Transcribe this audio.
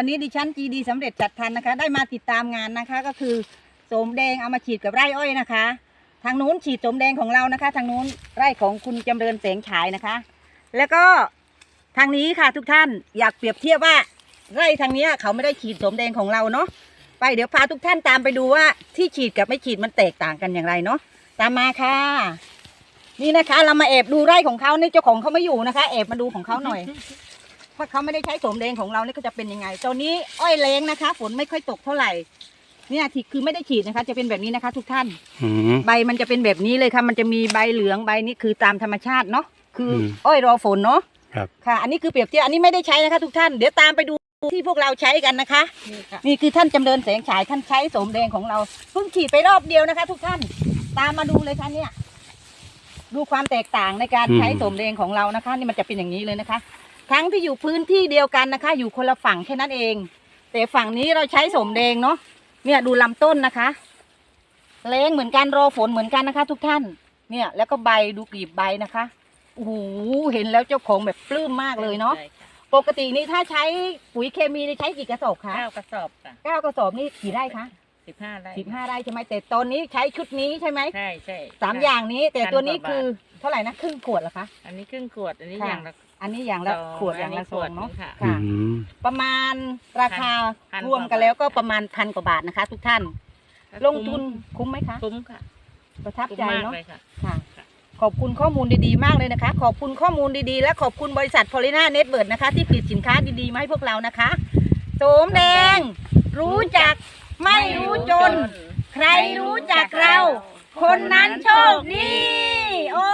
วันนี้ดิฉันจีดีสำเร็จจัดทันนะคะ ได้มาติดตามงานนะคะ ก็คือโสมแดงเอามาฉีดกับไร่อ้อยนะคะ ทางนู้นฉีดโสมแดงของเรานะคะ ทางนู้นไร่ของคุณจำเริญแสงฉายนะคะ แล้วก็ทางนี้ค่ะทุกท่านอยากเปรียบเทียบว่าไร่ทางนี้เขาไม่ได้ฉีดโสมแดงของเราเนาะไปเดี๋ยวพาทุกท่านตามไปดูว่าที่ฉีดกับไม่ฉีดมันแตกต่างกันอย่างไรเนาะตามมาค่ะ นี่นะคะ เรามาแอบดูไร่ของเขานี่เจ้าของเขาไม่อยู่นะคะแอบมาดูของเขาหน่อย ว่าเขาไม่ได้ใช้โสมแดงของเรานี่ก็จะเป็นยังไงตอนนี้อ้อยแรงนะคะ ฝนไม่ค่อยตกเท่าไหร่เนี่ยที่คือไม่ได้ฉีดนะคะ จะเป็นแบบนี้นะคะ ทุกท่าน อืม ใบมันจะเป็นแบบนี้เลยค่ะ มันจะมีใบเหลืองใบนี้คือตามธรรมชาติเนาะคืออมอ้อยรอฝนเนาะครับ ค่ะ อันนี้คือเปรียบเทียบอันนี้ไม่ได้ใช้นะคะ ทุกท่านเดี๋ยวตามไปดูที่พวกเราใช้กันนะคะ นี่ค่ะนี่คือท่านจำเริญแสงฉายท่านใช้โสมแดงของเราเพิ่งฉีดไปรอบเดียวนะคะ ทุกท่านตามมาดูเลยค่ะเนี่ย ดูความแตกต่างในการใช้โสมแดงของเรานะคะ นี่มันจะเป็นอย่างนี้เลยนะคะ ทั้งที่อยู่พื้นที่เดียวกันนะคะ อยู่คนละฝั่งแค่นั้นเอง แต่ฝั่งนี้เราใช้โสมแดงเนาะเนี่ยดูลำต้นนะคะแรงเหมือนกันรอฝนเหมือนกันนะคะ ทุกท่าน เนี่ย แล้วก็ใบดูกลีบใบนะคะโอ้โหเห็นแล้วเจ้าของแบบปลื้มมากเลยเนาะใช่ค่ปกตินี่ถ้าใช้ปุ๋ยเคมีนี่ใช้กี่กระสอบคะเก้ากระสอบค่ะเก้ากระสอบนี่กี่ไร่คะ สิบห้าไร่สิบห้าไร่ใช่ไหมแต่ตอนนี้ใช้ชุดนี้ใช่ไหมใช่ใช่สามอย่างนี้ แต่ตัวนี้พันกว่าบาทคือเท่าไหร่นะครึ่งขวดเหรอคะอันนี้ครึ่งขวดอันนี้ค่ะอย่างละอันนี้อย่างละซองขวดอย่างละอันนี้ซองเนาะขวดหนึ่งค่ะค่ะอืมประมาณราคาพันรวมกันแล้วก็ประมาณพันกว่าบาทนะคะ ทุกท่าน ลงทุนคุ้มไหมคะคุ้มค่ะ ประทับคุ้มใจมากเนาะเลยค่ะค่ะค่ะ ขอบคุณข้อมูลดีๆ มากเลยนะคะ ขอบคุณข้อมูลดีๆ และขอบคุณบริษัทพอลิน่าเน็ตเวิร์ดนะคะ ที่ผลิตสินค้าดีๆมาให้พวกเรานะคะโสมแดง รู้จัก ไม่รู้จน ใครรู้จักเรา คนนั้นโชคดี โอ้